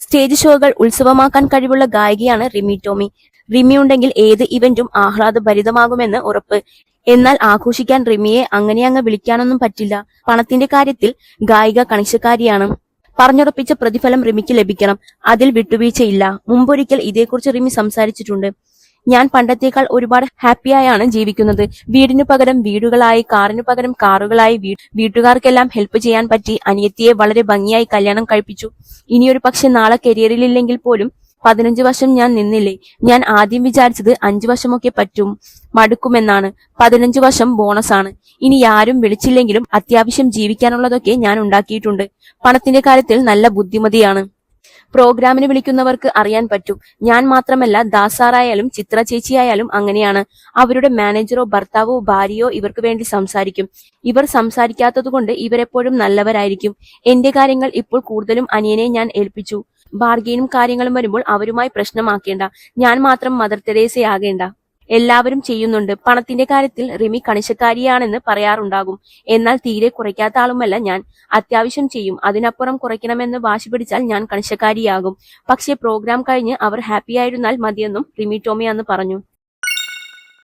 Stage ഷോകൾ ഉത്സവമാക്കാൻ കഴിവുള്ള ഗായികയാണ് റിമി ടോമി. റിമി ഉണ്ടെങ്കിൽ ഏത് ഇവന്റും ആഹ്ലാദഭരിതമാകുമെന്ന് ഉറപ്പ്. എന്നാൽ ആഘോഷിക്കാൻ റിമിയെ അങ്ങനെ അങ്ങ് വിളിക്കാനൊന്നും പറ്റില്ല. പണത്തിന്റെ കാര്യത്തിൽ ഗായിക കണിശക്കാരിയാണ്. പറഞ്ഞുറപ്പിച്ച പ്രതിഫലം റിമിക്ക് ലഭിക്കണം. അതിൽ വിട്ടുവീഴ്ചയില്ല. മുമ്പൊരിക്കൽ ഇതേക്കുറിച്ച് റിമി സംസാരിച്ചിട്ടുണ്ട്. ഞാൻ പണ്ടത്തേക്കാൾ ഒരുപാട് ഹാപ്പിയായാണ് ജീവിക്കുന്നത്. വീടിനു പകരം വീടുകളായി കാറിനു പകരം കാറുകളായി വീട്ടുകാർക്കെല്ലാം ഹെൽപ്പ് ചെയ്യാൻ പറ്റി അനിയത്തിയെ വളരെ ഭംഗിയായി കല്യാണം കഴിപ്പിച്ചു. ഇനിയൊരു പക്ഷെ നാളെ കരിയറിലില്ലെങ്കിൽ പോലും പതിനഞ്ച് വർഷം ഞാൻ നിന്നില്ലേ? ഞാൻ ആദ്യം വിചാരിച്ചത് അഞ്ചു വർഷമൊക്കെ പറ്റും മടുക്കുമെന്നാണ്. പതിനഞ്ച് വർഷം ബോണസ് ആണ്. ഇനി ആരും വിളിച്ചില്ലെങ്കിലും അത്യാവശ്യം ജീവിക്കാനുള്ളതൊക്കെ ഞാൻ ഉണ്ടാക്കിയിട്ടുണ്ട്. പണത്തിന്റെ കാര്യത്തിൽ നല്ല ബുദ്ധിമതിയാണ്. പ്രോഗ്രാമിന് വിളിക്കുന്നവർക്ക് അറിയാൻ പറ്റും. ഞാൻ മാത്രമല്ല ദാസാറായാലും ചിത്ര ചേച്ചിയായാലും അങ്ങനെയാണ്. അവരുടെ മാനേജറോ ഭർത്താവോ ഭാര്യയോ ഇവർക്ക് വേണ്ടി സംസാരിക്കും. ഇവർ സംസാരിക്കാത്തതുകൊണ്ട് ഇവരെപ്പോഴും നല്ലവരായിരിക്കും. എന്റെ കാര്യങ്ങൾ ഇപ്പോൾ കൂടുതലും അനിയനെ ഞാൻ ഏൽപ്പിച്ചു. ബാർഗെയിനും കാര്യങ്ങളും വരുമ്പോൾ അവരുമായി പ്രശ്നമാക്കേണ്ട. ഞാൻ മാത്രം മദർ തെരേസയാകേണ്ട. എല്ലാവരും ചെയ്യുന്നുണ്ട്. പണത്തിന്റെ കാര്യത്തിൽ റിമി കണിശക്കാരിയാണെന്ന് പറയാറുണ്ടാകും. എന്നാൽ തീരെ കുറയ്ക്കാത്ത ആളുമല്ല ഞാൻ. അത്യാവശ്യം ചെയ്യും. അതിനപ്പുറം കുറയ്ക്കണമെന്ന് വാശി പിടിച്ചാൽ ഞാൻ കണിശക്കാരിയാകും. പക്ഷേ പ്രോഗ്രാം കഴിഞ്ഞ് അവർ ഹാപ്പിയായിരുന്നാൽ മതിയെന്നും റിമി ടോമി അന്ന് പറഞ്ഞു.